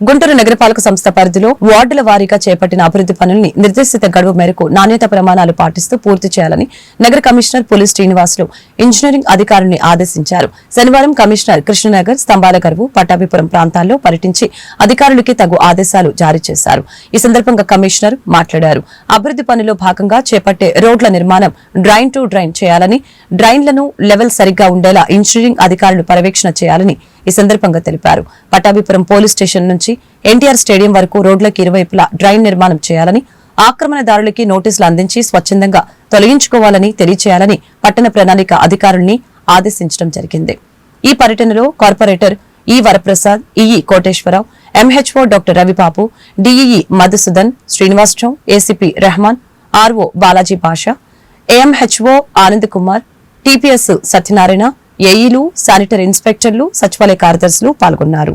గుంటూరు నగరపాలక సంస్థ పరిధిలో వార్డుల వారీగా చేపట్టిన అభివృద్ది పనుల్ని నిర్దేశిత గడువు మేరకు నాణ్యత ప్రమాణాలు పాటిస్తూ పూర్తి చేయాలని నగర కమిషనర్ పోలీస్ శ్రీనివాసులు ఇంజనీరింగ్ అధికారుల్ని ఆదేశించారు. శనివారం కమిషనర్ కృష్ణనగర్ స్తంభాల గరువు పట్టాభిపురం ప్రాంతాల్లో పర్యటించి అధికారులకి తగు ఆదేశాలు జారీ చేశారు. ఈ సందర్భంగా కమిషనర్ మాట్లాడారు. అభివృద్ది పనుల్లో భాగంగా చేపట్టే రోడ్ల నిర్మాణం డ్రైన్ టు డ్రైన్ చేయాలని డ్రైన్లను లెవెల్ సరిగ్గా ఉండేలా ఇంజనీరింగ్ అధికారులు పర్యవేక్షణ చేయాలని ఈ సందర్భంగా తెలిపారు. పట్టాభిపురం పోలీస్ స్టేషన్ నుంచి ఎన్టీఆర్ స్టేడియం వరకు రోడ్లకు ఇరువైపులా డ్రైన్ నిర్మాణం చేయాలని ఆక్రమణదారులకి నోటీసులు అందించి స్వచ్ఛందంగా తొలగించుకోవాలని తెలియచేయాలని పట్టణ ప్రణాళిక అధికారుల్ని ఆదేశించడం జరిగింది. ఈ పర్యటనలో corporator E Varaprasad EE Koteswararao MHO doctor Ravibabu DEE Madhusudan Srinivasarao ACP Rehman RO Balaji Pasha AMHO Anand Kumar TPS Satyanarayana ఏఈలు sanitary ఇన్స్పెక్టర్లు సచివాలయ కార్యదర్శులు పాల్గొన్నారు.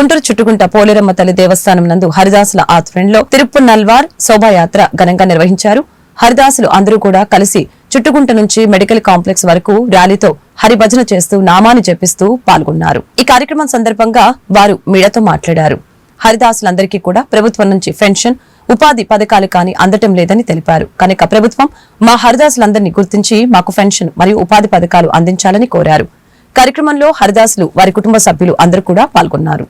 గుంటూరు చుట్టుకుంట పోలేరమ్మ తల్లి దేవస్థానం నందు హరిదాసుల ఆధ్వర్యంలో తిరుప్పునల్వార్ శోభాయాత్ర ఘనంగా నిర్వహించారు. హరిదాసులు అందరూ కూడా కలిసి చుట్టుకుంట నుంచి మెడికల్ కాంప్లెక్స్ వరకు ర్యాలీతో హరిభజన చేస్తూ నామాన్ని జపిస్తూ పాల్గొన్నారు. ఈ కార్యక్రమం సందర్భంగా వారు మీడియాతో మాట్లాడారు. హరిదాసులందరికీ కూడా ప్రభుత్వం నుంచి పెన్షన్ ఉపాధి పథకాలు కానీ అందటం లేదని తెలిపారు. కనుక ప్రభుత్వం మా హరిదాసులందరినీ గుర్తించి మాకు పెన్షన్ మరియు ఉపాధి పథకాలు అందించాలని కోరారు. కార్యక్రమంలో హరిదాసులు వారి కుటుంబ సభ్యులు అందరూ కూడా పాల్గొన్నారు.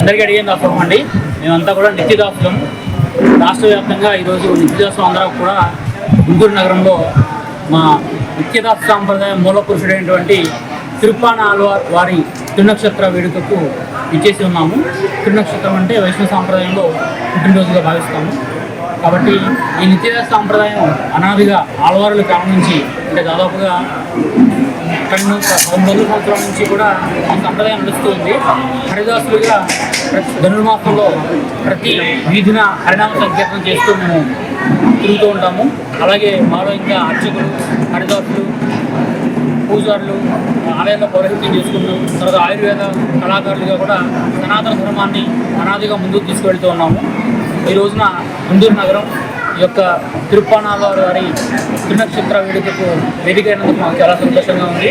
అందరికీ అడిగే దాసం అండి. మేమంతా కూడా నిత్యదాసులం రాష్ట్ర వ్యాప్తంగా ఈరోజు నిత్యదాసం అందరం కూడా గుంటూరు నగరంలో మా నిత్యదాస సాంప్రదాయం మూల పురుషుడైనటువంటి తిరుపాణ ఆల్వార్ వారి తిరునక్షత్ర వేడుకకు ఇచ్చేసి ఉన్నాము. తిరునక్షత్రం అంటే వైష్ణవ సాంప్రదాయంలో పుట్టినరోజుగా భావిస్తాము. కాబట్టి ఈ నిత్యదాస సాంప్రదాయం అనాదిగా ఆల్వారుల కాలం నుంచి అంటే దాదాపుగా రెండు వందల సంవత్సరాల నుంచి కూడా ఈ సంప్రదాయం నడుస్తూ ఉంది. హరిదాసులుగా ధనుర్మాసంలో ప్రతి వీధిన హరినామ సంకీర్తనం చేస్తూ మేము తిరుగుతూ ఉంటాము. అలాగే మాలో ఇంకా అర్చకులు హరిదాసులు పూజారులు ఆలయంలో పౌరహిత్యం చేసుకుంటూ తర్వాత ఆయుర్వేద కళాకారులుగా కూడా సనాతన ధర్మాన్ని అనాదిగా ముందుకు తీసుకువెళ్తూ ఉన్నాము. ఈ రోజున గుంటూరు నగరం ఈ యొక్క తిరుప్పానాల వారి తిరునక్షత్ర వేడుకకు వేదిక అయినందుకు మాకు చాలా సంతోషంగా ఉంది.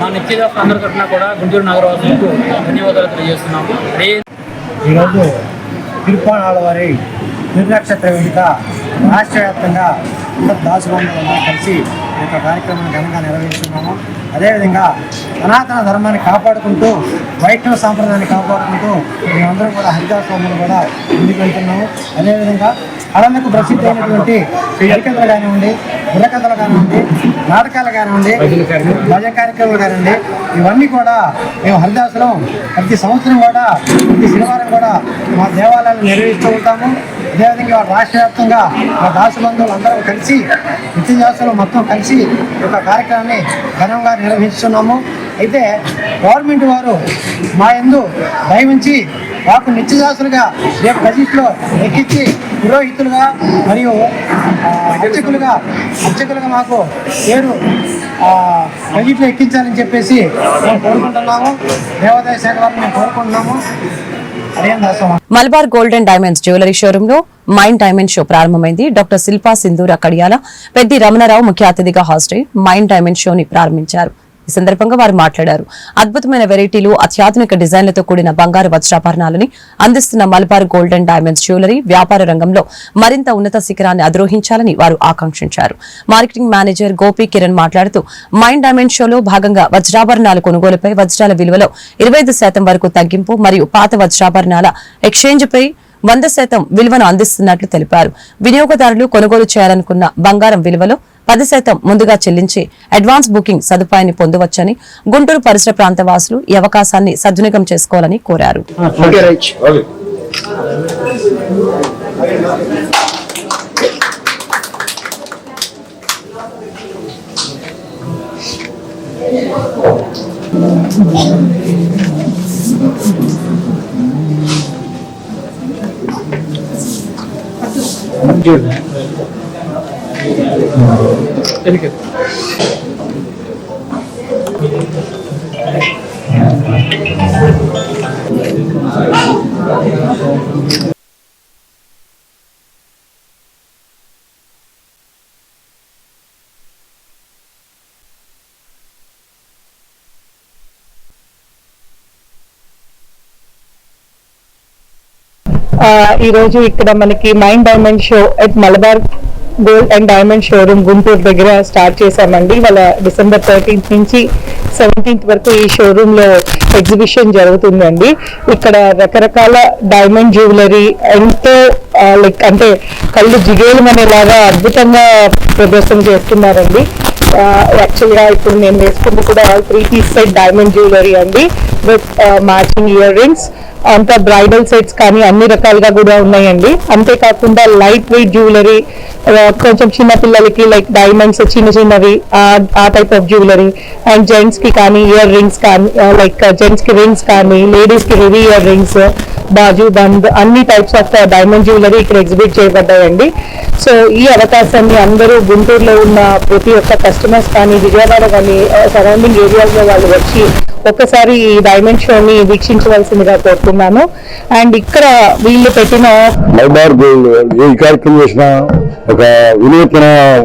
మా నిత్యదాస్ అందరి తరఫున కూడా గుంటూరు నగరవాసులకు ధన్యవాదాలు తెలియజేస్తున్నాము. అదే ఈరోజు తిరుపాణాల వారి నిర్నక్షత్ర వేదిక రాష్ట్ర వ్యాప్తంగా అందరు దాసుబంధువులందరూ కలిసి ఈ యొక్క కార్యక్రమాన్ని ఘనంగా నిర్వహిస్తున్నాము. అదేవిధంగా సనాతన ధర్మాన్ని కాపాడుకుంటూ వైష్ణవ సాంప్రదాయాన్ని కాపాడుకుంటూ మేమందరం కూడా హరిదాస్ స్వాములు కూడా ముందుకు వెళ్తున్నాము. అదేవిధంగా కళలకు ప్రసిద్ధి అయినటువంటి హరికథలు కానివ్వండి బుర్రకథలు కానివ్వండి నాటకాలు కానివ్వండి భజన కార్యక్రమాలు కానివ్వండి ఇవన్నీ కూడా మేము హరిదాసులం ప్రతి సంవత్సరం కూడా ప్రతి శనివారం కూడా మా దేవాలయాలు నిర్వహిస్తూ ఉంటాము. అదేవిధంగా రాష్ట్ర వ్యాప్తంగా మా దాసు బంధువులు అందరం కలిసి నిత్యజాసులు మొత్తం కలిసి ఒక కార్యక్రమాన్ని ఘనంగా నిర్వహిస్తున్నాము. అయితే గవర్నమెంట్ వారు మా యందు దయవించి మాకు నిత్యదాసులుగా రేపు బడ్జెట్లో ఎక్కించి పురోహితులుగా మరియు అర్చకులుగా అర్చకులుగా మాకు పేరు ఆ, బడ్జెట్లో ఎక్కించాలని చెప్పేసి మేము కోరుకుంటున్నాము. దేవాదాయ శాఖ వారిని మేము కోరుకుంటున్నాము. Malabar Gold and Diamonds jewellery షోరూమ్లో mind diamond show ప్రారంభమైంది. డాక్టర్ శిల్పా సింధూర కడియాల పెద్ది రమణారావు ముఖ్య అతిథిగా హాజరై మైండ్ డైమండ్ షోని ప్రారంభించారు. ఈ సందర్భంగా వారు మాట్లాడారు. అద్భుతమైన వెరైటీలు అత్యాధునిక డిజైన్లతో కూడిన బంగారు వజ్రాభరణాలని అందిస్తున్న Malabar Gold and Diamonds jewellery వ్యాపార రంగంలో మరింత ఉన్నత శిఖరాన్ని అధిరోహించాలని వారు ఆకాంక్షించారు. మార్కెటింగ్ మేనేజర్ గోపి కిరణ్ మాట్లాడుతూ మైండ్ డైమండ్ షోలో భాగంగా వజ్రాభరణాల కొనుగోలుపై వజ్రాల విలువలో ఇరవై శాతం వరకు తగ్గింపు మరియు పాత వజ్రాభరణాల ఎక్స్చేంజ్పై వంద శాతం విలువను అందిస్తున్నట్లు తెలిపారు. వినియోగదారులు కొనుగోలు చేయాలనుకున్న బంగారం విలువలో పది శాతం ముందుగా చెల్లించి అడ్వాన్స్ బుకింగ్ సదుపాయాన్ని పొందవచ్చని గుంటూరు పరిసర ప్రాంత వాసులు ఈ అవకాశాన్ని సద్వినియోగం చేసుకోవాలని కోరారు. ఆ, ఈ రోజు ఇక్కడ మనకి mind diamond show at Malabar Gold and Diamond showroom Guntur దగ్గర స్టార్ట్ చేశామండి. వాళ్ళ డిసెంబర్ థర్టీన్త్ నుంచి సెవెంటీన్త్ వరకు ఈ షోరూమ్లో ఎగ్జిబిషన్ జరుగుతుందండి. ఇక్కడ రకరకాల డైమండ్ జ్యువెలరీ ఎంతో లైక్ అంటే కళ్ళు జిగేలమనేలాగా అద్భుతంగా ప్రదర్శన చేస్తున్నారండి. Uh, యాక్చువల్గా ఇప్పుడు నేను వేసుకుంది కూడా three piece set diamond jewellery అండి విత్ మ్యాచింగ్ ఇయర్ రింగ్స్ అంతా బ్రైడల్ సెట్స్ కానీ అన్ని రకాలుగా కూడా ఉన్నాయండి. అంతేకాకుండా లైట్ వెయిట్ జ్యువెలరీ కొంచెం చిన్న పిల్లలకి లైక్ డైమండ్స్ చిన్న చిన్నవి ఆ- టైప్ ఆఫ్ జ్యువెలరీ అండ్ జెంట్స్కి కానీ ఇయర్ రింగ్స్ కానీ uh, లైక్ జెంట్స్ uh, కి రింగ్స్ కానీ లేడీస్కి హెవీ ఇయర్ రింగ్స్ బాజు బంద్ అన్ని టైప్స్ ఆఫ్ డైమండ్ జ్యువెలరీ ఇక్కడ ఎగ్జిబిట్ చేయబడ్డాయండి. సో ఈ అవకాశాన్ని అందరూ గుంటూరులో ఉన్న ప్రతి ఒక్క కస్టమర్ కస్టమర్స్ కానీ విజయవాడ కానీ సరౌండింగ్ ఏరియాస్లో వాళ్ళు వచ్చి ఒక్కసారి ఈ డైమండ్ షోని వీక్షించవలసిందిగా కోరుతున్నాను. అండ్ ఇక్కడ వీళ్ళు పెట్టిన మల్బార్ గోల్డ్ ఈ కార్యక్రమం చేసిన ఒక వినూత్న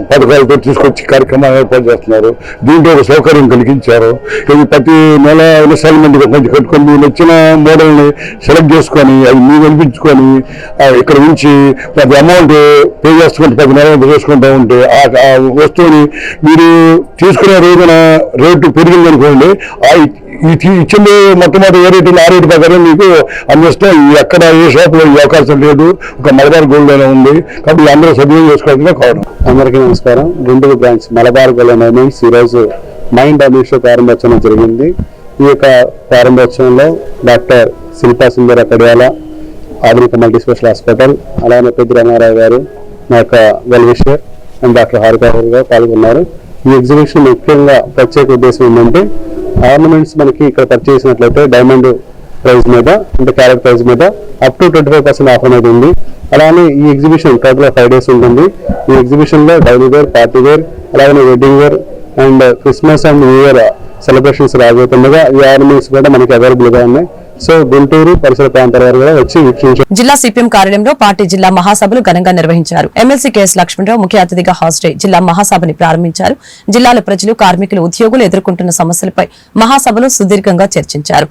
పథకాలతో తీసుకొచ్చి కార్యక్రమాలు ఏర్పాటు చేస్తున్నారు. దీంట్లో ఒక సౌకర్యం కలిగించారు. ఇది ప్రతి నెల ఇన్స్టాల్మెంట్ కొంచెం కట్టుకొని మీరు నచ్చిన మోడల్ని సెలెక్ట్ చేసుకొని అవి మీరు వెలిపించుకొని ఇక్కడ నుంచి ప్రతి అమౌంట్ పే చేసుకుంటే ప్రతి నెల చేసుకుంటూ ఉంటే ఆ వస్తువుని మీరు తీసుకునే రోజున రేటు పెరిగిందనుకోండి ఇచ్చింది మొట్టమొదటి ఏ రేటు ఆ రేటు ప్రకారం మీకు అందిస్తే. ఎక్కడ ఏ షాప్లో ఈ అవకాశం లేదు. ఒక మలబార్ గోల్డ్ అనే ఉంది. కాబట్టి అందరూ సద్వినియోగం చేసుకోవాలని కావడం అందరికీ నమస్కారం. Guntur branch Malabar Gold Diamonds ఈరోజు మైండ్ డైమండ్స్ ప్రారంభోత్సవం జరిగింది. ఈ యొక్క ప్రారంభోత్సవంలో డాక్టర్ శిల్పా సుందర కడియాల ఆధునిక మల్టీ స్పెషల్ హాస్పిటల్ అలానే పెద్ద రామారావు గారు నా యొక్క వెల్విషర్ అండ్ డాక్టర్ హారిక గారు పాల్గొన్నారు. ఈ ఎగ్జిబిషన్ ముఖ్యంగా ప్రత్యేక ఉద్దేశం ఏంటంటే ఆర్నమెంట్స్ మనకి ఇక్కడ పర్చేస్ చేసినట్లయితే డైమండ్ ప్రైస్ మీద అంటే క్యారెట్ ప్రైస్ మీద up to twenty five percent offer అనేది ఉంది. అలానే ఈ ఎగ్జిబిషన్ టోటల్ ఫైవ్ డేస్ ఉంటుంది. ఈ ఎగ్జిబిషన్లో డైలీ వేర్ పార్టీ వేర్ అలాగే wedding wear and Christmas and New Year celebrations రాబోతుండగా ఈ ఆర్నమెంట్స్ కూడా మనకి అవైలబుల్గా ఉన్నాయి. సో గుంటూరు పరిసర ప్రాంతాల వారు కూడా వచ్చి వీక్షించారు జిల్లా సిపిఎం కార్యాలయంలో పార్టీ జిల్లా మహాసభలు ఘనంగా నిర్వహించారు. ఎమ్మెల్సీ కేఎస్ లక్ష్మణరావు ముఖ్య అతిథిగా హాజరై జిల్లా మహాసభని ప్రారంభించారు. జిల్లాలో ప్రజలు కార్మికులు ఉద్యోగులు ఎదుర్కొంటున్న సమస్యలపై మహాసభలో సుదీర్ఘంగా చర్చించారు.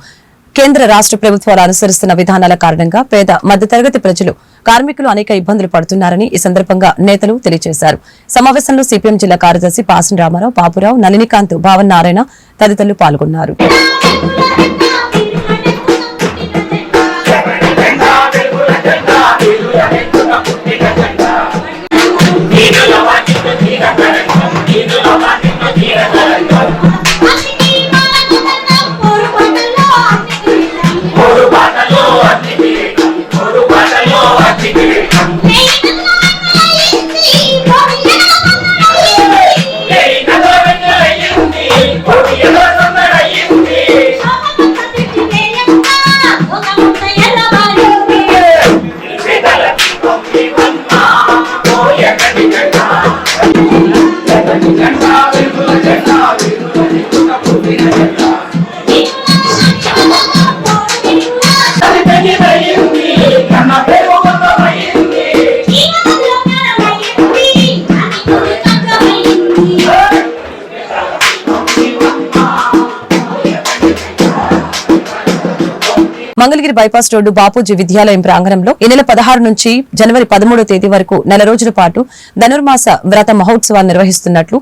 కేంద్ర రాష్ట్ర ప్రభుత్వాలు అనుసరిస్తున్న విధానాల కారణంగా పేద మధ్యతరగతి ప్రజలు కార్మికులు అనేక ఇబ్బందులు పడుతున్నారని ఈ సందర్భంగా నేతలు తెలియజేశారు. సమావేశంలో సిపిఎం జిల్లా కార్యదర్శి పాసిన రామారావు బాబురావు నళినికాంత్ భావన్ నారాయణ తదితరులు పాల్గొన్నారు. Thank you. Mangalagiri bypass road Bapuji Vidyalayam ప్రాంగణంలో ఈ నెల పదహారు నుంచి జనవరి పదమూడో తేదీ వరకు నెల రోజుల పాటు ధనుర్మాస వ్రత మహోత్సవాన్ని నిర్వహిస్తున్నట్లు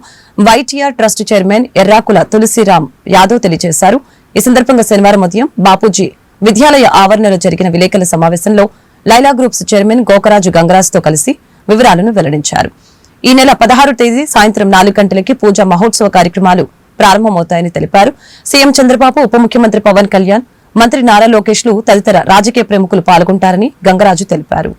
YTR trust chairman Errakula Tulasiram Yadav తెలియజేశారు. ఈ సందర్భంగా శనివారం ఉదయం బాపూజీ విద్యాలయ ఆవరణలో జరిగిన విలేకరుల సమావేశంలో లైలా గ్రూప్స్ చైర్మన్ గోకరాజు గంగరాజ్తో కలిసి వివరాలను వెల్లడించారు. ఈ నెల పదహారు తేదీ సాయంత్రం నాలుగు గంటలకి పూజా మహోత్సవ కార్యక్రమాలు ప్రారంభమవుతాయని తెలిపారు. సీఎం చంద్రబాబు ఉప ముఖ్యమంత్రి పవన్ కళ్యాణ్ మంత్రి నారా లోకేష్లు తదితర రాజకీయ ప్రముఖులు పాల్గొంటారని గంగరాజు తెలిపారు.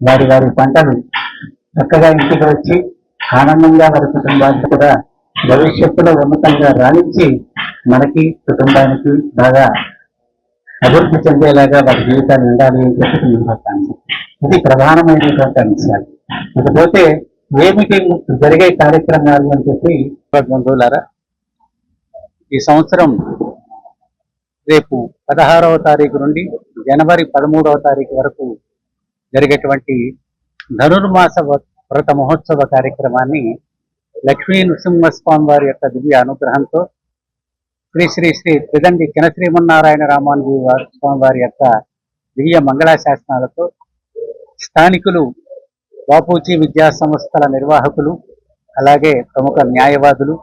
వారి వారి పంటలు చక్కగా ఇంటికి వచ్చి ఆనందంగా వారి కుటుంబానికి కూడా భవిష్యత్తులో ఉన్నతంగా రాణించి మనకి కుటుంబానికి బాగా అభివృద్ధి చెందేలాగా వారి జీవితాలు ఉండాలి అని చెప్పి నేను ఇది ప్రధానమైనటువంటి అంశాలు. ఇకపోతే ఏమిటి జరిగే కార్యక్రమాలు అని చెప్పి బంధువులారా ఈ సంవత్సరం రేపు పదహారవ తారీఖు నుండి జనవరి పదమూడవ తారీఖు వరకు జరిగేటువంటి ధనుర్మాస వ- వ్రత మహోత్సవ కార్యక్రమాన్ని లక్ష్మీ నృసింహస్వామి వారి యొక్క దివ్య అనుగ్రహంతో శ్రీ శ్రీ శ్రీ త్రిదండి చినశ్రీమన్నారాయణ రామానుజీ వారి స్వామి వారి యొక్క దివ్య మంగళాశాసనాలతో స్థానికులు బాపూజీ విద్యా సంస్థల నిర్వాహకులు అలాగే ప్రముఖ న్యాయవాదులు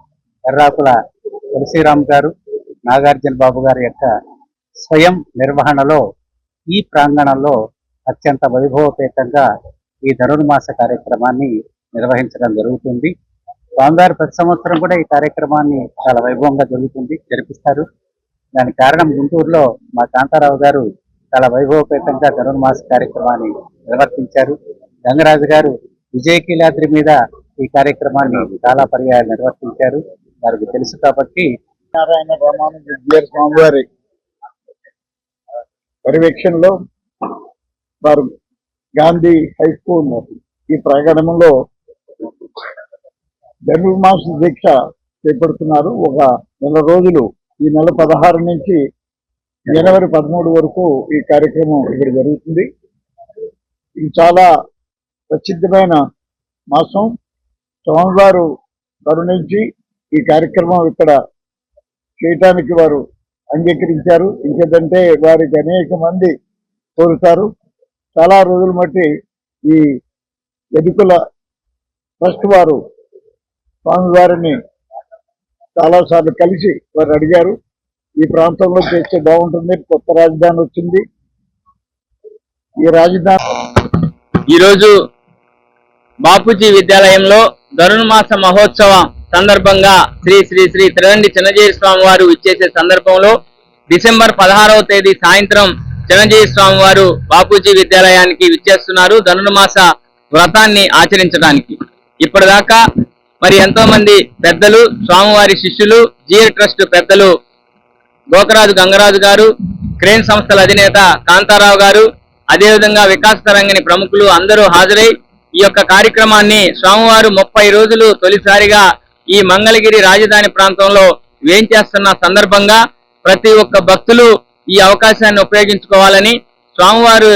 ఎర్రాకుల తులసీరామ్ గారు నాగార్జున బాబు గారి యొక్క స్వయం నిర్వహణలో ఈ ప్రాంగణంలో అత్యంత వైభవపేతంగా ఈ ధనుర్మాస కార్యక్రమాన్ని నిర్వహించడం జరుగుతుంది. స్వామివారు ప్రతి సంవత్సరం కూడా ఈ కార్యక్రమాన్ని చాలా వైభవంగా జరుగుతుంది జరిపిస్తారు. దానికి కారణం గుంటూరులో మా కాంతారావు గారు చాలా వైభవపేతంగా ధనుర్మాస కార్యక్రమాన్ని నిర్వర్తించారు. గంగరాజు గారు విజయకీలాద్రి మీద ఈ కార్యక్రమాన్ని చాలా పర్యాయాలు నిర్వర్తించారు. వారికి తెలుసు కాబట్టి నారాయణ రామానుజ స్వామివారి పర్యవేక్షణలో వారు గాంధీ హై స్కూల్ ఈ ప్రాంగణంలో మాస దీక్ష చేపడుతున్నారు. ఒక నెల రోజులు ఈ నెల పదహారు నుంచి జనవరి పదమూడు వరకు ఈ కార్యక్రమం ఇక్కడ జరుగుతుంది. ఇది చాలా ప్రసిద్ధమైన మాసం. స్వామివారు కరుణించి ఈ కార్యక్రమం ఇక్కడ చేయటానికి వారు అంగీకరించారు. ఇంకేదంటే వారికి అనేక మంది కోరుతారు చాలా రోజులు మట్టి ఈ ఎదుకుల ట్రస్ట్ వారు స్వామివారిని చాలాసార్లు కలిసి వారు అడిగారు ఈ ప్రాంతంలో చేస్తే బాగుంటుంది కొత్త రాజధాని వచ్చింది. ఈ రాజధాని ఈరోజు బాపూజీ విద్యాలయంలో ధనుర్మాస మహోత్సవం సందర్భంగా శ్రీ శ్రీ శ్రీ త్రిదండి చిన్నజీవి స్వామి వారు ఇచ్చేసే సందర్భంలో డిసెంబర్ పదహారవ తేదీ సాయంత్రం చిరంజీవి స్వామి వారు బాపూజీ విద్యాలయానికి విచ్చేస్తున్నారు. ధనుర్మాస వ్రతాన్ని ఆచరించడానికి. ఇప్పటిదాకా మరి ఎంతో మంది పెద్దలు స్వామివారి శిష్యులు జిఆర్ ట్రస్ట్ పెద్దలు గోకరాజు గంగరాజు గారు క్రేన్ సంస్థల అధినేత కాంతారావు గారు అదేవిధంగా వికాస్ తరంగిణి ప్రముఖులు అందరూ హాజరై ఈ యొక్క కార్యక్రమాన్ని స్వామివారు ముప్పై రోజులు తొలిసారిగా ఈ మంగళగిరి రాజధాని ప్రాంతంలో వేంచేస్తున్న సందర్భంగా ప్రతి ఒక్క భక్తులు ఈ అవకాశాన్ని ఉపయోగించుకోవాలని స్వామివారు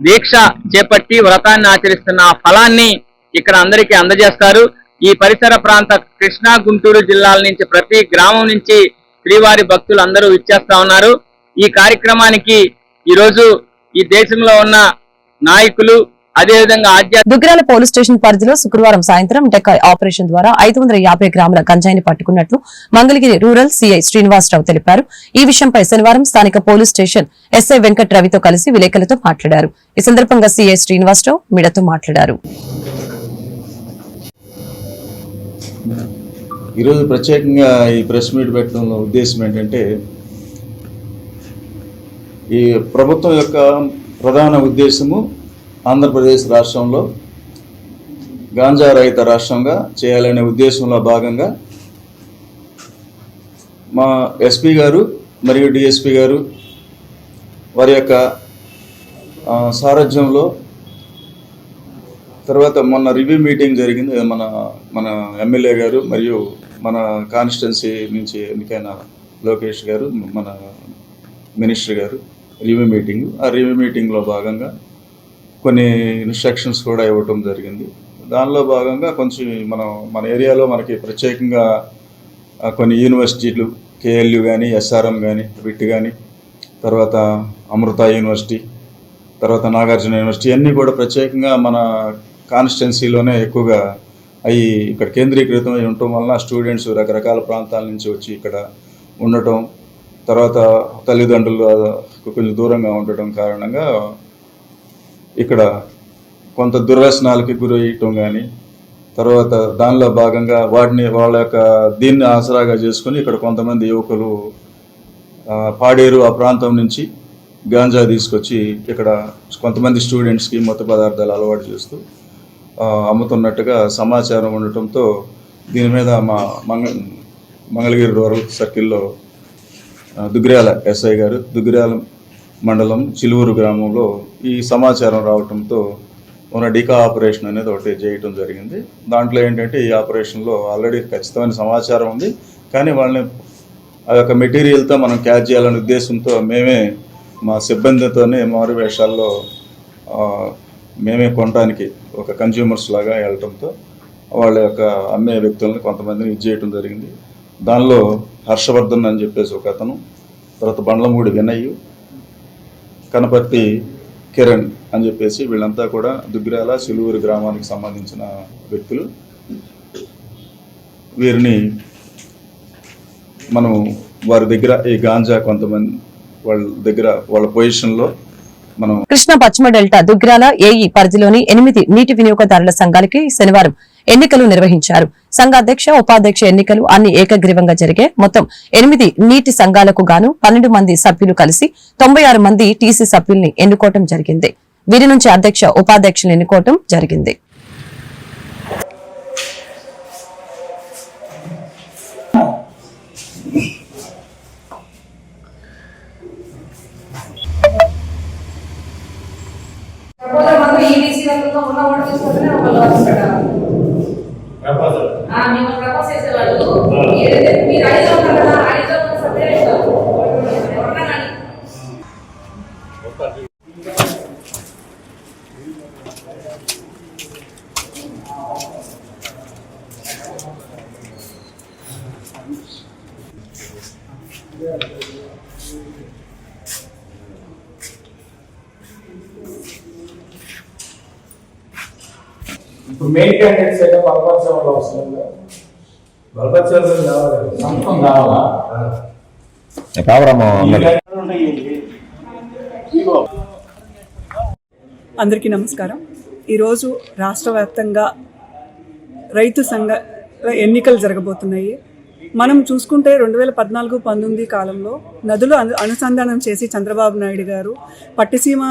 దీక్ష చేపట్టి వ్రతాన్ని ఆచరిస్తున్న ఆ ఫలాన్ని ఇక్కడ అందరికీ అందజేస్తారు. ఈ పరిసర ప్రాంత కృష్ణా గుంటూరు జిల్లాల నుంచి ప్రతి గ్రామం నుంచి శ్రీవారి భక్తులు అందరూ ఇచ్చేస్తా ఉన్నారు. ఈ కార్యక్రమానికి ఈరోజు ఈ దేశంలో ఉన్న నాయకులు అదేవిధంగా దుగ్గరాల పోలీస్ స్టేషన్ పరిధిలో శుక్రవారం సాయంత్రం డెకాయ్ ఆపరేషన్ ద్వారా ఐదు వందల యాభై గ్రాముల గంజాయిని పట్టుకున్నట్లు మంగళగిరి రూరల్ సీఐ శ్రీనివాసరావు తెలిపారు. ఈ విషయంపై శనివారం స్థానిక పోలీస్ స్టేషన్ ఎస్ఐ వెంకట్ రవితో కలిసి విలేకరులతో మాట్లాడారు. ఈ సందర్భంగా సీఐ శ్రీనివాసరావు మీడియాతో మాట్లాడారు. ఈరోజు ప్రత్యేకంగా ఈ ప్రెస్ మీట్ పెట్టడంలో ఉద్దేశం ఏంటంటే ఈ ప్రభుత్వం యొక్క ప్రధాన ఉద్దేశము ఆంధ్రప్రదేశ్ రాష్ట్రంలో గాంజా రహిత రాష్ట్రంగా చేయాలనే ఉద్దేశంలో భాగంగా మా ఎస్పీ గారు మరియు డిఎస్పి గారు వారి యొక్క సారథ్యంలో తర్వాత మొన్న రివ్యూ మీటింగ్ జరిగింది. మన మన ఎమ్మెల్యే గారు మరియు మన కాన్స్టిట్యున్సీ నుంచి ఎన్నికైన లోకేష్ గారు మన మినిస్టర్ గారు రివ్యూ మీటింగ్. ఆ రివ్యూ మీటింగ్లో భాగంగా కొన్ని ఇన్స్ట్రక్షన్స్ కూడా ఇవ్వటం జరిగింది. దానిలో భాగంగా కొంచెం మనం మన ఏరియాలో మనకి ప్రత్యేకంగా కొన్ని యూనివర్సిటీలు కేఎల్యు కానీ ఎస్ఆర్ఎం కానీ విట్ కానీ తర్వాత అమృత యూనివర్సిటీ తర్వాత నాగార్జున యూనివర్సిటీ అన్నీ కూడా ప్రత్యేకంగా మన కాన్స్టిట్యున్సీలోనే ఎక్కువగా అవి ఇక్కడ కేంద్రీకృతం అయి ఉండటం వలన స్టూడెంట్స్ రకరకాల ప్రాంతాల నుంచి వచ్చి ఇక్కడ ఉండటం తర్వాత తల్లిదండ్రులు కొంచెం దూరంగా ఉండటం కారణంగా ఇక్కడ కొంత దుర్వ్యసనాలకి గురయ్యటం కానీ తర్వాత దానిలో భాగంగా వాటిని వాళ్ళ యొక్క దీన్ని ఆసరాగా చేసుకుని ఇక్కడ కొంతమంది యువకులు పాడేరు ఆ ప్రాంతం నుంచి గాంజా తీసుకొచ్చి ఇక్కడ కొంతమంది స్టూడెంట్స్కి మత్తు పదార్థాలు అలవాటు చేస్తూ అమ్ముతున్నట్టుగా సమాచారం ఉండటంతో దీని మీద మా మంగ మంగళగిరి రూరల్ సర్కిల్లో దుగ్గిరాల ఎస్ఐ గారు దుగ్గిరాల మండలం చిలువూరు గ్రామంలో ఈ సమాచారం రావటంతో మన డికా ఆపరేషన్ అనేది ఒకటి చేయటం జరిగింది. దాంట్లో ఏంటంటే ఈ ఆపరేషన్లో ఆల్రెడీ ఖచ్చితమైన సమాచారం ఉంది. కానీ వాళ్ళని ఆ యొక్క మెటీరియల్తో మనం క్యాచ్ చేయాలనే ఉద్దేశంతో మేమే మా సిబ్బందితోనే మారు వేషాల్లో మేమే కొనడానికి ఒక కన్జ్యూమర్స్ లాగా వెళ్ళటంతో వాళ్ళ యొక్క అమ్మే వ్యక్తులను కొంతమందిని ఇది చేయటం జరిగింది. దానిలో హర్షవర్ధన్ అని చెప్పేసి ఒక అతను తర్వాత బండ్లమూడి వినయ్యు కనపర్తి కిరణ్ అని చెప్పేసి వీళ్ళంతా కూడా దుగ్గిరాల సిలువురు గ్రామానికి సంబంధించిన వ్యక్తులు. వీరిని మనం వారి దగ్గర ఈ గాంజా కొంతమంది వాళ్ళ దగ్గర వాళ్ళ పొజిషన్లో మనం కృష్ణా పశ్చిమ డెల్టా దుగ్గిరాల ఏఈ పరిధిలోని ఎనిమిది నీటి వినియోగదారుల సంఘాలకి శనివారం ఎన్నికలు నిర్వహించారు. సంఘ అధ్యక్ష ఉపాధ్యక్ష ఎన్నికలు అన్ని ఏకగ్రీవంగా జరిగే మొత్తం ఎనిమిది నీటి సంఘాలకు గాను పన్నెండు మంది సభ్యులు కలిసి తొంభై ఆరు మంది టీసీ సభ్యుల్ని ఎన్నుకోవటం జరిగింది. వీరి నుంచి అధ్యక్ష ఉపాధ్యక్షులు ఎన్నుకోవటం జరిగింది. ప్రపోజల్ మేము ప్రపోజ్ చేసేవాళ్ళు ఏదైతే మీరు ఐదు ఉంటారు కదా ఐదు సపరేట్ ఇప్పుడు మెయిన్ క్యాండిడేట్స్ అయితే వస్తుంది బలపరచడం కావాలి? సంతకం కావాలా అందరికీ? నమస్కారం. ఈరోజు రాష్ట్ర వ్యాప్తంగా రైతు సంఘ ఎన్నికలు జరగబోతున్నాయి. మనం చూసుకుంటే రెండు వేల పద్నాలుగు పంతొమ్మిది కాలంలో నదులు అను- అనుసంధానం చేసి చంద్రబాబు నాయుడు గారు పట్టిసీమ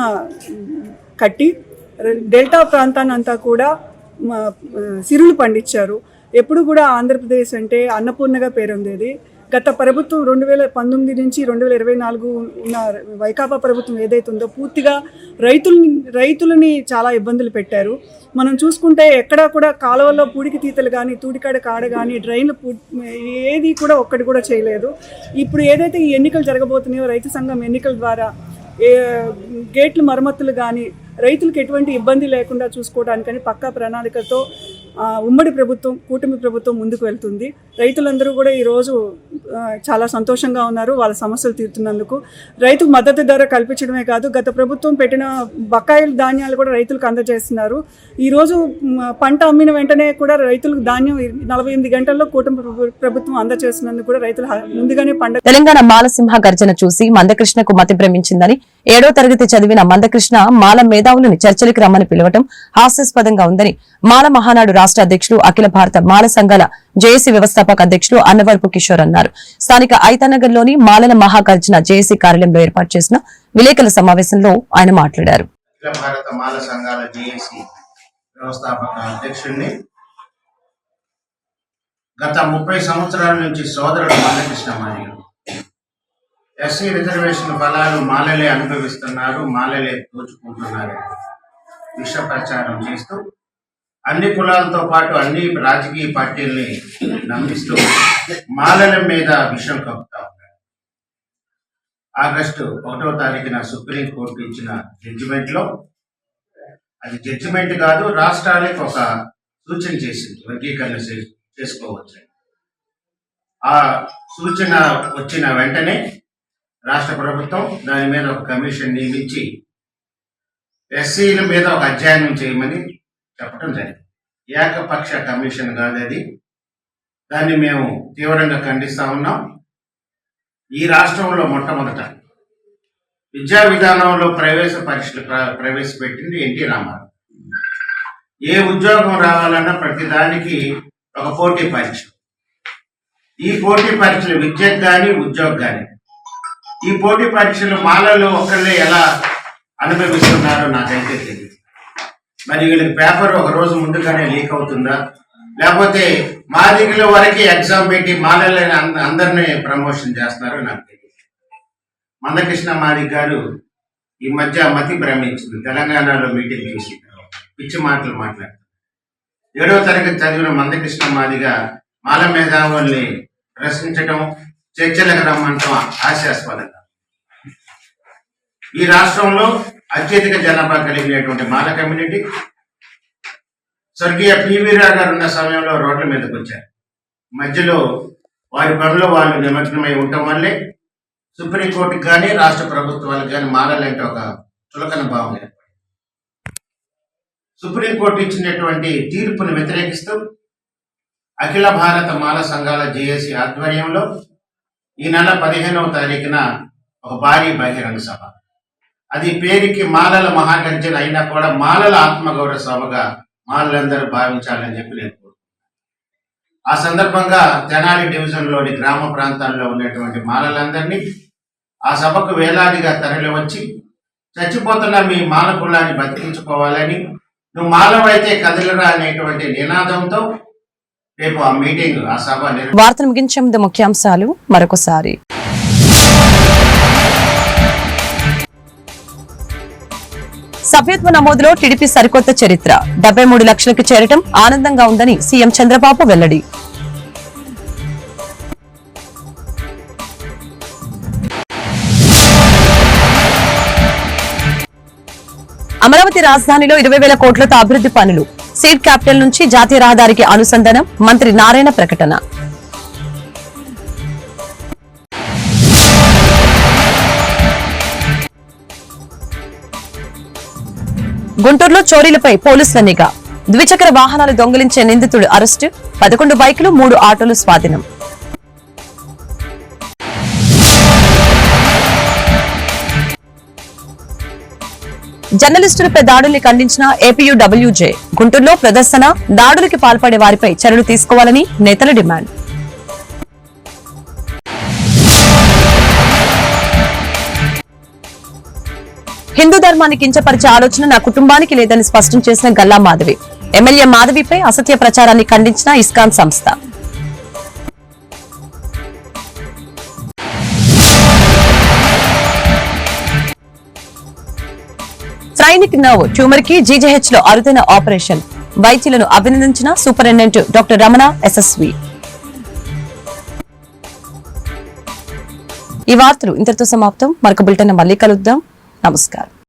కట్టి ర- డెల్టా ప్రాంతాన్ని అంతా కూడా సిరులు పండించారు. ఎప్పుడు కూడా ఆంధ్రప్రదేశ్ అంటే అన్నపూర్ణగా పేరొందేది గత ప్రభుత్వం రెండు వేల పంతొమ్మిది నుంచి రెండు వేల ఇరవై నాలుగు ఉన్న వైకాపా ప్రభుత్వం ఏదైతే ఉందో పూర్తిగా రైతుల్ని రైతులని చాలా ఇబ్బందులు పెట్టారు. మనం చూసుకుంటే ఎక్కడా కూడా కాలువల్లో పూడికి తీతలు కానీ తూడికాడ కాడ కానీ డ్రైన్లు పూ ఏది కూడా ఒక్కటి కూడా చేయలేదు. ఇప్పుడు ఏదైతే ఈ ఎన్నికలు జరగబోతున్నాయో రైతు సంఘం ఎన్నికల ద్వారా గేట్లు మరమ్మతులు కానీ రైతులకు ఎటువంటి ఇబ్బంది లేకుండా చూసుకోవడానికని పక్కా ప్రణాళికతో ఉమ్మడి ప్రభుత్వం కూటమి ప్రభుత్వం ముందుకు వెళ్తుంది. రైతులందరూ కూడా ఈరోజు చాలా సంతోషంగా ఉన్నారు వాళ్ళ సమస్యలు తీరుతున్నందుకు. రైతుకు మద్దతు ధర కల్పించడమే కాదు గత ప్రభుత్వం పెట్టిన బకాయిల ధాన్యాలు కూడా రైతులకు అందజేస్తున్నారు. ఈరోజు పంట అమ్మిన వెంటనే కూడా రైతులకు ధాన్యం నలభై ఎనిమిది గంటల్లో కూటమి ప్రభుత్వం అందజేస్తున్నందుకు కూడా రైతులు ముందుగానే పంట తెలంగాణ మాలసింహ గర్జన చూసి మందకృష్ణకు మతి భ్రమించిందని ఏడో తరగతి చదివిన మందకృష్ణ మాల మేధావులను చర్చలకు రమ్మని పిలవటం హాస్యాస్పదంగా ఉందని మాల మహానాడు రాష్ట్ర అధ్యక్షుడు అఖిల భారత మాల సంఘాల జేఏసీ వ్యవస్థాపక అధ్యక్షులు అన్నవరపు కిషోర్ అన్నారు. స్థానిక ఐతానగర్లోని మాలల మహాగర్జన జేఏసీ కార్యాలయంలో ఏర్పాటు చేసిన విలేకరుల సమావేశంలో ఆయన మాట్లాడారు. గత ముప్పై సంవత్సరాల నుంచి సోదరుడు బాలకృష్ణ మాదిగలు ఎస్సీ రిజర్వేషన్ ఫలాలు మాలలే అనుభవిస్తున్నారు మాలలే దోచుకుంటున్నారు విష ప్రచారం చేస్తూ అన్ని కులాలతో పాటు అన్ని రాజకీయ పార్టీల్ని నమ్మిస్తూ మాలల మీద విషయం కప్పుతా ఉన్నారు. ఆగస్టు ఒకటో తారీఖున సుప్రీంకోర్టు ఇచ్చిన జడ్జిమెంట్లో అది జడ్జిమెంట్ కాదు రాష్ట్రాలకు ఒక సూచన చేసింది వర్గీకరణ చే- చేసుకోవచ్చు ఆ సూచన వచ్చిన వెంటనే రాష్ట్ర ప్రభుత్వం దాని మీద ఒక కమిషన్ నియమించి ఎస్సీల మీద ఒక అధ్యయనం చేయమని చెప్పడం జరిగింది. ఏకపక్ష కమిషన్ కాదు అది. దాన్ని మేము తీవ్రంగా ఖండిస్తా ఉన్నాం. ఈ రాష్ట్రంలో మొట్టమొదట విద్యా విధానంలో ప్రవేశ పరీక్షలు ప్రవేశపెట్టింది ఎన్టీ రామారావు. ఏ ఉద్యోగం రావాలన్నా ప్రతిదానికి ఒక పోటీ పరీక్ష. ఈ పోటీ పరీక్షలు విద్యకు కానీ ఉద్యోగం కానీ ఈ పోటీ పరీక్షలు మాలలో ఒకళ్ళే ఎలా అనుభవిస్తున్నారో నాకైతే తెలియదు. మరి వీళ్ళకి పేపర్ ఒక రోజు ముందుగానే లీక్ అవుతుందా? లేకపోతే మా దగ్గర వరకు ఎగ్జామ్ పెట్టి మాలలో అందరినీ ప్రమోషన్ చేస్తున్నారో నాకు తెలియదు. మందకృష్ణ మాది గారు ఈ మధ్య మతి భ్రమించింది. తెలంగాణలో మీటింగ్ చూసి పిచ్చి మాటలు మాట్లాడుతారు ఏడవ తరగతి చదివిన మందకృష్ణ మాదిగా మాల మేధావుల్ని ప్రశ్నించడం చర్చలకు రమ్మంటాం హాస్యాస్పదంగా ఈ రాష్ట్రంలో అత్యధిక జనాభా కలిగినటువంటి మాల కమ్యూనిటీ. స్వర్గీయ పివి రావు గారు ఉన్న సమయంలో రోడ్ల మీదకి వచ్చారు. మధ్యలో వారి పనిలో వాళ్ళు నిమగ్నమై ఉండటం వల్లే సుప్రీంకోర్టుకి కానీ రాష్ట్ర ప్రభుత్వాలకు కానీ మారాలంటే ఒక చులకన భావం ఏర్పడింది. సుప్రీంకోర్టు ఇచ్చినటువంటి తీర్పును వ్యతిరేకిస్తూ అఖిల భారత మాల సంఘాల జేఏసీ ఆధ్వర్యంలో ఈ నెల పదిహేనవ తారీఖున ఒక భారీ బహిరంగ సభ. అది పేరుకి మాలల మహాగర్జన అయినా కూడా మాలల ఆత్మగౌరవ సభగా మాలలందరూ భావించాలని చెప్పి నేను ఆ సందర్భంగా తెనాలి డివిజన్లోని గ్రామ ప్రాంతాల్లో ఉన్నటువంటి మాలలందరినీ ఆ సభకు వేలాదిగా తరలి వచ్చి చచ్చిపోతున్న మీ మాల కులాన్ని బతికించుకోవాలని నువ్వు మాలవైతే కదలరా అనేటువంటి నినాదంతో రేపు ఆ మీటింగ్ ఆ సభ నిర్వహించారు ముగించే ముందు ముఖ్యాంశాలు మరొకసారి. సభ్యత్వ నమోదులో టీడీపీ సరికొత్త చరిత్ర. డెబ్బై మూడు లక్షలకు చేరటం ఆనందంగా ఉందని సీఎం చంద్రబాబు వెల్లడి. అమరావతి రాజధానిలో ఇరవై వేల కోట్లతో అభివృద్ధి పనులు. సీడ్ క్యాపిటల్ నుంచి జాతీయ రహదారికి అనుసంధానం మంత్రి నారాయణ ప్రకటన. గుంటూరులో చోరీలపై పోలీసుల నిఘా. ద్విచక్ర వాహనాలు దొంగిలించే నిందితుడు అరెస్టు పదకొండు బైకులు మూడు ఆటోలు స్వాధీనం. జర్నలిస్టులపై దాడుల్ని ఖండించిన ఏపీయూడబ్ల్యూజే. గుంటూరులో ప్రదర్శన దాడులకి పాల్పడే వారిపై చర్యలు తీసుకోవాలని నేతల డిమాండ్. హిందూ ధర్మాన్ని కించపరిచే ఆలోచన నా కుటుంబానికి లేదని స్పష్టం చేసిన గల్లా మాధవి. ఎమ్మెల్యే మాధవిపై అసత్య ప్రచారాన్ని ఖండించిన ఇస్కాన్ సంస్థ. సైనిక్ నర్వ్ ట్యూమర్కి జీజీహెచ్లో అరుదైన ఆపరేషన్. వైద్యులను అభినందించిన సూపరింటెండెంట్ డాక్టర్ రమణ ఎస్ఎస్వి. ఈ వార్తలు ఇంతటితో సమాప్తం. మరొక బులెటిన్ మళ్ళీ కలుద్దాం. నమస్కారం